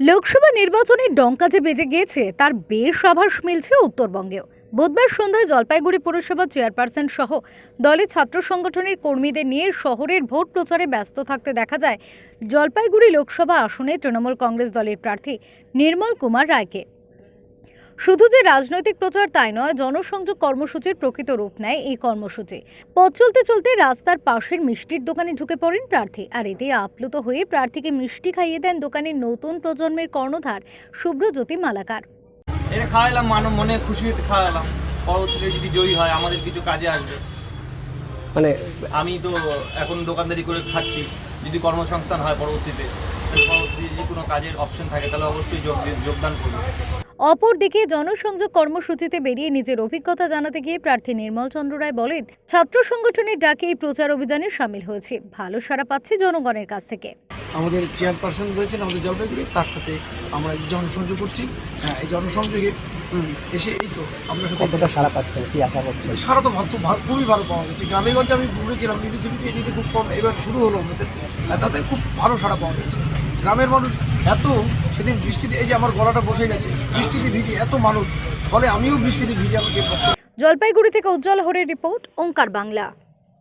লোকসভা নির্বাচনে ডঙ্কা যে বেজে গিয়েছে, তার বেশ আভাস মিলছে উত্তরবঙ্গেও। বুধবার সন্ধ্যায় জলপাইগুড়ি পুরসভা চেয়ারপারসন সহ দলের ছাত্র সংগঠনের কর্মীদের নিয়ে শহরের ভোট প্রচারে ব্যস্ত থাকতে দেখা যায় জলপাইগুড়ি লোকসভা আসনে তৃণমূল কংগ্রেস দলের প্রার্থী নির্মল কুমার রায়কে। শুধু যে রাজনৈতিক প্রচার তাই নয় জনসংযোগ কর্মসূচির প্রকৃত রূপ নেয় এই কর্মসূচি। পথ চলতে চলতে রাস্তার পাশের মিষ্টির দোকানে ঢুকে পড়েন প্রার্থী। আর এতে আপ্লুত হয়ে প্রার্থীকে মিষ্টি খাইয়ে দেন দোকানের নতুন প্রজন্মের কর্ণধার শুভ্রজ্যোতি মালাকার। এটা খাওয়ালাম মানব মনে খুশি হতে খাওয়ালাম পরবর্তীতে যদি জয়ী হয় আমাদের কিছু কাজে আসবে। মানে আমি তো এখন দোকানদারি করে খাচ্ছি। যদি কর্মসংস্থান হয় পরবর্তীতে পরবর্তীতে যদি কোনো কাজের অপশন থাকে তাহলে অবশ্যই যোগ যোগদান করব। অপরদিকে জনসংযোগ কর্মসূচিতে বেরিয়ে নিজের অভিজ্ঞতা জানাতে গিয়ে প্রার্থী নির্মল চন্দ্র রায় বলেন ছাত্র সংগঠনের ডাকে এই প্রচার অভিযানে সামিল হয়েছে। ভালো সাড়া পাচ্ছি জনগণের কাছ থেকে। আমাদের চেয়ারপারসন রয়েছেন আমাদের জলপাইগুড়ি তার সাথে আমরা জনসংযোগ করছি। হ্যাঁ এই জনসংযোগে এসে এই তো আপনার সাথে কতটা সারা পাচ্ছেন কি আশা করছেন? সারা তো ভাব- ভাব- খুবই ভালো পাওয়া গেছে গ্রামে গঞ্জে আমি ঘুরেছিলাম বিবিসিবিতে এদিকে খুব কম এবার শুরু হলো আমাদের। আর তাতে খুব ভালো সাড়া পাওয়া গেছে গ্রামের মানুষ এত সেদিন বৃষ্টিতে এই যে আমার গলাটা বসে গেছে, বৃষ্টিতে ভিজে এত মানুষ। ফলে আমিও বৃষ্টিতে ভিজে আমাকে জলপাইগুড়ি থেকে উজ্জ্বল হরের রিপোর্ট, ওঙ্কার বাংলা।